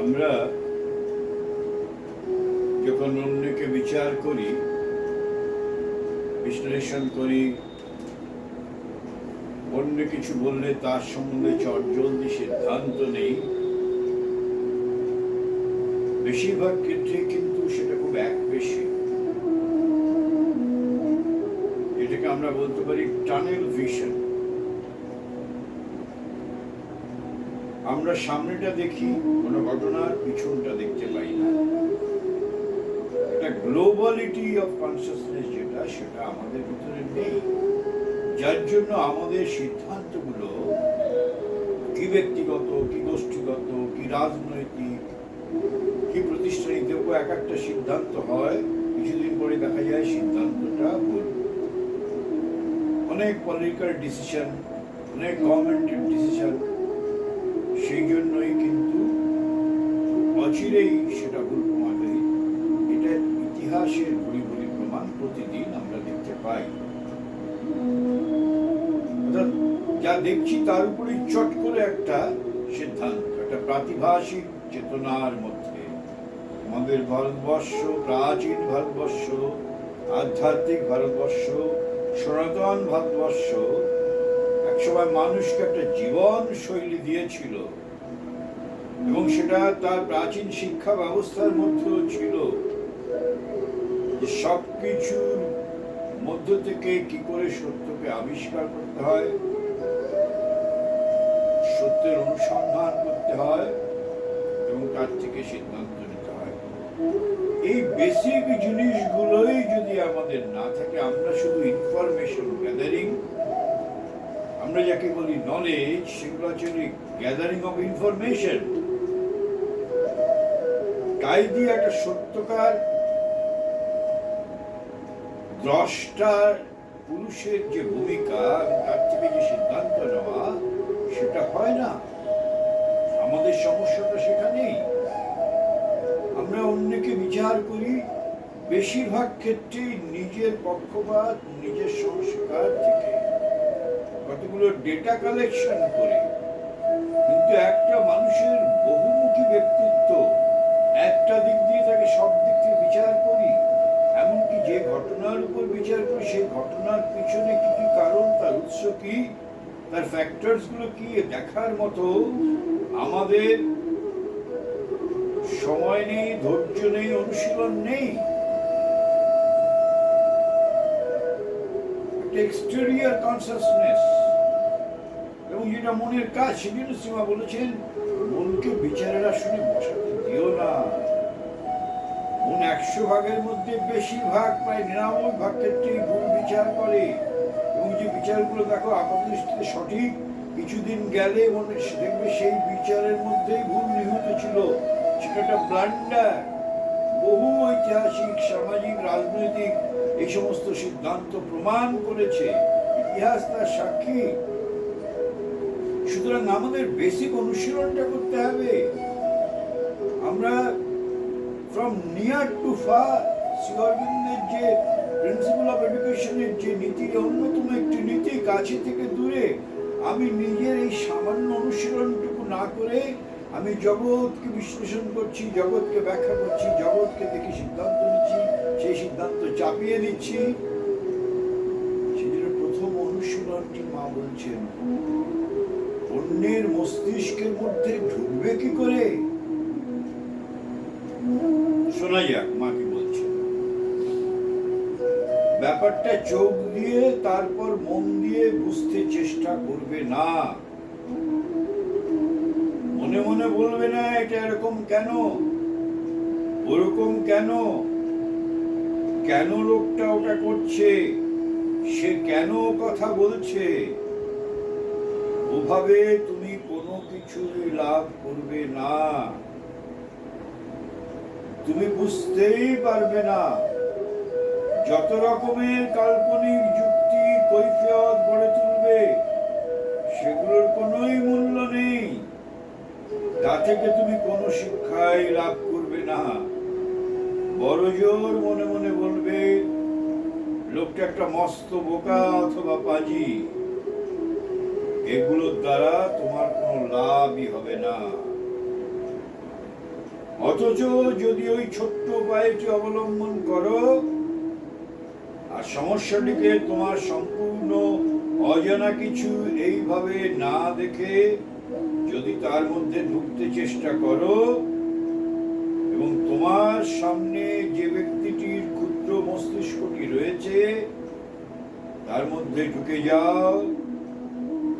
আমরা যখন অন্যকে বিচার করি, বিশ্লেষণ করি, অন্য কিছু বললে তার সম্বন্ধে চটজলদি সিদ্ধান্ত নেই, বেশিরভাগ ক্ষেত্রে কিন্তু সেটা খুব এক বেশি। এটাকে আমরা বলতে পারি টানেল ভিশন। আমরা সামনেটা দেখি, কোনো ঘটনার পিছনটা দেখতে পাই না। একটা গ্লোবালিটি অফ কনসিয়াসনেস যেটা, সেটা আমাদের ভিতরে নেই। যার জন্য আমাদের সিদ্ধান্তগুলো কি ব্যক্তিগত, কি গোষ্ঠীগত, কি রাজনৈতিক, কি প্রতিষ্ঠানিক দেখো এক একটা সিদ্ধান্ত হয়, কিছুদিন পরে দেখা যায় সিদ্ধান্তটা ভুল। অনেক পলিটিক্যাল ডিসিশন অনেক গভর্নমেন্টের ডিসিশন সেই জন্যই কিন্তু অচিরেই সেটা ভুল এটা ইতিহাসের ভুরি ভুরি প্রমাণ প্রতিদিন আমরা দেখতে পাই। যা দেখছি তার উপরেই চট করে একটা সিদ্ধান্ত, একটা প্রাতিভাষিক চেতনার মধ্যে। আমাদের ভারতবর্ষ, প্রাচীন ভারতবর্ষ, আধ্যাত্মিক ভারতবর্ষ, সনাতন ভারতবর্ষ, একসময় মানুষকে একটা জীবন শৈলী দিয়েছিল। এবং সেটা তার প্রাচীন শিক্ষা ব্যবস্থার মধ্যেও ছিল সব কিছুর মধ্য থেকে কি করে সত্যকে আবিষ্কার করতে হয়, সত্যের অনুসন্ধান করতে হয় এবং তার থেকে সিদ্ধান্ত নিতে হয়। এই বেসিক জিনিসগুলোই যদি আমাদের না থাকে, আমরা শুধু ইনফরমেশন গ্যাদারিং আমরা যাকে বলি নলেজ সেগুলো হচ্ছে গ্যাদারিং অফ ইনফরমেশন দিয়ে একটা সত্যকার দ্রষ্টার পুরুষের যে ভূমিকা, তার থেকে যে সিদ্ধান্ত নেওয়া, সেটা হয় না। আমাদের সমস্যাটা সেখানেই। আমরা অন্যকে বিচার করি, বেশিরভাগ ক্ষেত্রেই নিজের পক্ষপাত, নিজের সংস্কার থেকে। কতগুলো ডেটা কালেকশন করে। কিন্তু একটা মানুষের বহুমুখী ব্যক্তিত্ব তার ফ্যাক্টরসগুলো কি দেখার মতো আমাদের সময় নেই, ধৈর্য নেই, অনুশীলন নেই? এক্সটেরিয়ার কনসাসনেস এবং যেটা মনের কাজ, সেজন্য সীমা বলেছেন, মনকে বিচারের আসনে বসাতে দিও না। মন একশো ভাগের মধ্যে বেশিরভাগ, প্রায় নিরানব্বই ভাগ ক্ষেত্রেই ভুল বিচার করে। বিচারগুলো দেখো আপাত সঠিক। কিছুদিন গেলে দেখবে সেই বিচারের মধ্যেই ভুল নিহিত ছিল। সেটা একটা ব্লান্ডার বহু ঐতিহাসিক, সামাজিক, রাজনৈতিক এই সমস্ত সিদ্ধান্ত প্রমাণ করেছে। ইতিহাস তার সাক্ষী। সুতরাং আমাদের বেসিক অনুশীলনটা করতে হবে। আমরা ফ্রম নিয়ার টু ফার শ্রীঅরবিন্দের যে প্রিন্সিপাল অফ এডুকেশনের যে নীতি অন্যতম কাছে থেকে দূরে আমি নিজের এই সামান্য অনুশীলনটুকু না করে আমি জগৎকে বিশ্লেষণ করছি, জগৎকে ব্যাখ্যা করছি, জগৎকে দেখে সিদ্ধান্ত নিচ্ছি, সেই সিদ্ধান্ত চাপিয়ে দিচ্ছি। সেজন্য প্রথম অনুশীলনটি মা বলছেন, অন্যের মস্তিষ্কের মধ্যে ঢুকবে কি করে? শোনা যাক, মা ব্যাপারটা চোখ দিয়ে, তারপর মন দিয়ে বুঝতে চেষ্টা করবে না। মনে মনে বলবে না, এটা এরকম কেন? ওরকম কেন? কেন লোকটা ওটা করছে? সে কেন কথা বলছে? ওভাবে তুমি কোনো কিছুই লাভ করবে না। তুমি বুঝতেই পারবে না। যত রকমের কাল্পনিক যুক্তি কৈফিয়ত গড়ে তুলবে, সেগুলোর কোনোই মূল্য নেই। তা থেকে তুমি কোনো শিক্ষাই লাভ করবে না। বড় জোর মনে মনে বলবে, লোকটা একটা মস্ত বোকা অথবা পাজি। এগুলোর দ্বারা তোমার কোনো লাভই হবে না। অথচ যদি ওই ছোট্ট উপায়টি অবলম্বন করো আর সমস্যাটিকে তোমার সম্পূর্ণ অজানা কিছু এইভাবে না দেখে যদি তার মধ্যে ঢুকতে চেষ্টা করো, এবং তোমার সামনে যে ব্যক্তিটির ক্ষুদ্র মস্তিষ্কটি রয়েছে, তার মধ্যে ঢুকে যাও।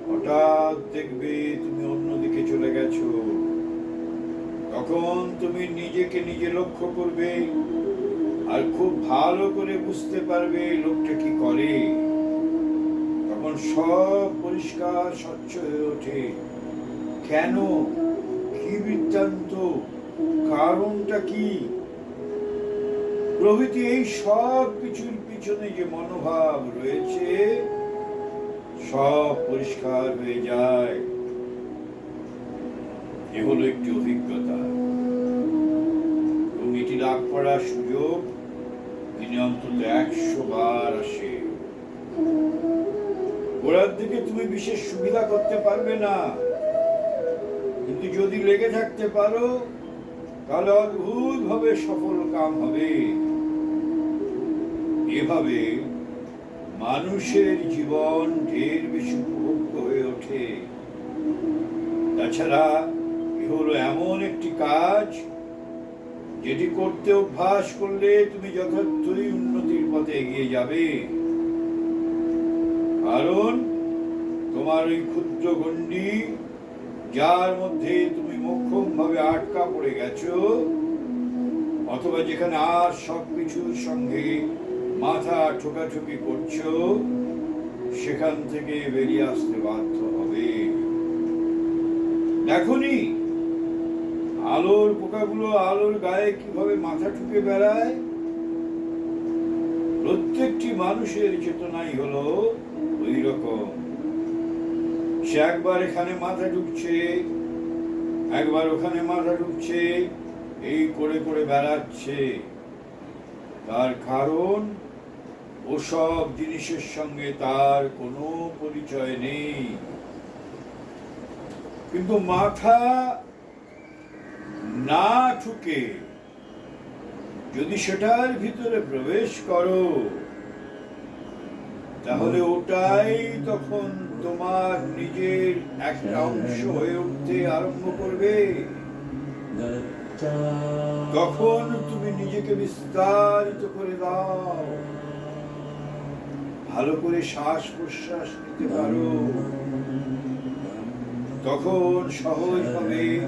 হঠাৎ দেখবে তুমি অন্যদিকে চলে গেছো। তখন তুমি নিজেকে নিজে লক্ষ্য করবে। আর খুব ভালো করে বুঝতে পারবে লোকটা কি করে। তখন সব পরিষ্কার, স্বচ্ছ হয়ে ওঠে। কেন? কি বৃত্তান্ত? কারণটা কি? প্রভৃতি এই সব কিছুর পিছনে যে মনোভাব রয়েছে, সব পরিষ্কার হয়ে যায়। এ হলো একটি অভিজ্ঞতা। এবং এটি লাভ করার সুযোগ দিনে অন্তত একশো বার আসে। ওরার দিকে তুমি বিশেষ সুবিধা করতে পারবে না। কিন্তু যদি লেগে থাকতে পারো, তাহলে অদ্ভুত ভাবে সফল কাম হবে। এভাবে মানুষের জীবন ঢের বেশি উপভোগ্য হয়ে ওঠে। তাছাড়া এ হলো এমন একটি কাজ যেটি করতে অভ্যাস করলে তুমি যথার্থই উন্নতির পথে এগিয়ে যাবে। কারণ তোমার ওই ক্ষুদ্র গণ্ডি, যার মধ্যে তুমি মোক্ষম ভাবে আটকা পড়ে গেছো, অথবা যেখানে আর সব কিছুর সঙ্গে মাথা ঠোকাঠুকি করছ, সেখান থেকে বেরিয়ে আসতে বাধ্য হবে। দেখনি আলোর পোকাগুলো আলোর গায়ে কীভাবে মাথা ঠুকে বেড়ায়? প্রত্যেকটি মানুষের চেতনাই হলো ওই রকম সে একবার এখানে মাথা ঢুকছে, একবার ওখানে মাথা ঢুকছে, এই করে করে বেড়াচ্ছে। তার কারণ, ওসব জিনিসের সঙ্গে তার কোনো পরিচয় নেই। কিন্তু মাথা না ঠুকে। যদি সেটার ভিতরে প্রবেশ করো তাহলে ওটাই তখন তোমার নিজের একটা অংশ হয়ে। উঠতে আরম্ভ করবে। তখন তুমি নিজেকে বিস্তারিত করে দাও। ভালো করে শ্বাস প্রশ্বাস নিতে পারো। তখন সহজভাবে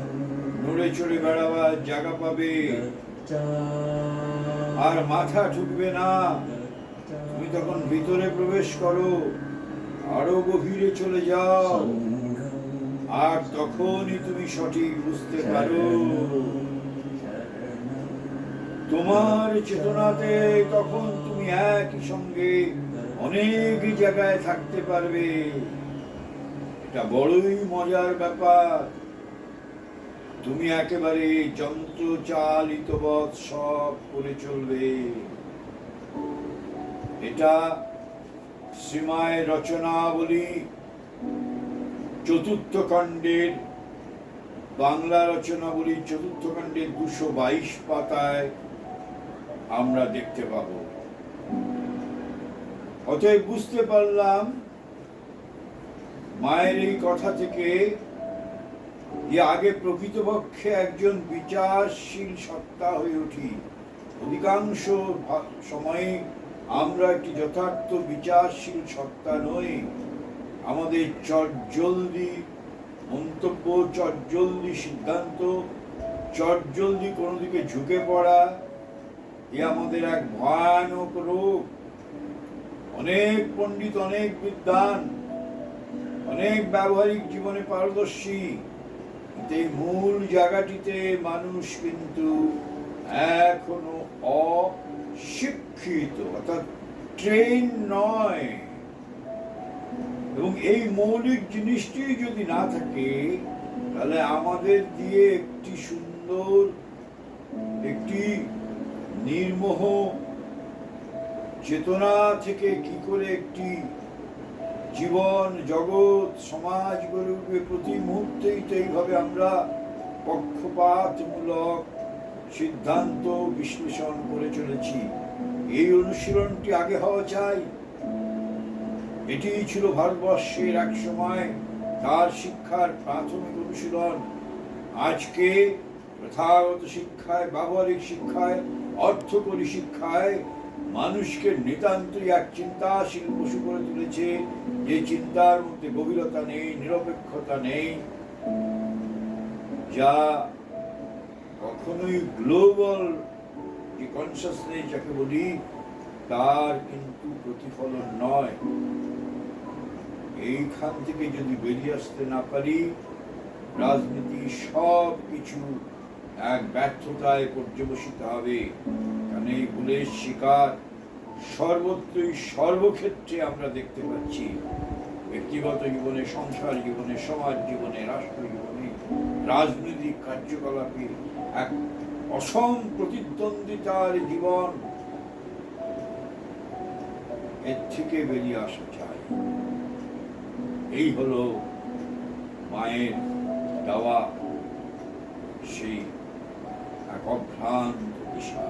নড়ে চড়ে বেড়াবার জায়গা পাবে। আর মাথা ঠুকবে না। তুমি তখন ভিতরে প্রবেশ করো। আরও গভীরে চলে যাও। আর তখনই তুমি সঠিক বুঝতে পারো। তোমার চেতনাতে তখন তুমি একই সঙ্গে অনেক জায়গায় থাকতে পারবে। এটা বড়ই মজার ব্যাপার। তুমি একেবারে যন্ত্র চালিত বধ সব করে চলবে। এটা শ্রীমায় রচনাবলী চতুর্থ খণ্ডের, বাংলা রচনাবলী চতুর্থ খণ্ডের দুশো বাইশ পাতায় আমরা দেখতে পাব। অতএব বুঝতে পারলাম, মায়ের এই কথা থেকে যে আগে প্রকৃতপক্ষে একজন বিচারশীল সত্তা হয়ে উঠি। অধিকাংশ সময়ে আমরা একটি যথার্থ বিচারশীল সত্তা নই। আমাদের চটজলদি মন্তব্য, চটজলদি সিদ্ধান্ত, চটজলদি কোনো দিকে ঝুঁকে পড়া, এ আমাদের এক ভয়ানক রোগ অনেক পণ্ডিত, অনেক বিদ্বান, অনেক ব্যবহারিক জীবনে পারদর্শী এই মূল জায়গাটিতে মানুষ কিন্তু এখনও অশিক্ষিত, অর্থাৎ ট্রেন নয়। এবং এই মৌলিক জিনিসটি যদি না থাকে, তাহলে আমাদের দিয়ে একটি সুন্দর, একটি নির্মোহ চেতনা থেকে কি করে একটি জীবন, জগৎ, সমাজ গড়ে উঠবে প্রতি মুহূর্তেই তো এইভাবে আমরা পক্ষপাতমূলক সিদ্ধান্ত বিশ্লেষণ করে চলেছি। এই অনুশীলনটি আগে হওয়া চাই। এটি ছিল ভারতবর্ষের এক সময় তার শিক্ষার প্রাথমিক অনুশীলন। আজকে প্রথাগত শিক্ষায়, ব্যবহারিক শিক্ষায়, অর্থকরী শিক্ষায় মানুষকে নিতান্তই এক চিন্তাশীল পশু করে তুলেছে। যে চিন্তার মধ্যে গভীরতা নেই, নিরপেক্ষতা নেই, যা কখনোই গ্লোবাল যে কনসাসনেস যাকে বলি, তার কিন্তু প্রতিফলন নয়। এইখান থেকে যদি বেরিয়ে আসতে না পারি, রাজনীতি সব কিছু এক ব্যর্থতায় পর্যবসিত হবে। এই ভুলের শিকার সর্বত্রই সর্বক্ষেত্রে আমরা দেখতে পাচ্ছি। ব্যক্তিগত জীবনে, সংসার জীবনে, সমাজ জীবনে, রাষ্ট্র জীবনে রাজনৈতিক কার্যকলাপে এক অসম প্রতিদ্বন্দ্বিতার জীবন এর থেকে বেরিয়ে আসা চাই এই হলো মায়ের দেওয়া সেই এক অভ্রান্ত দিশা।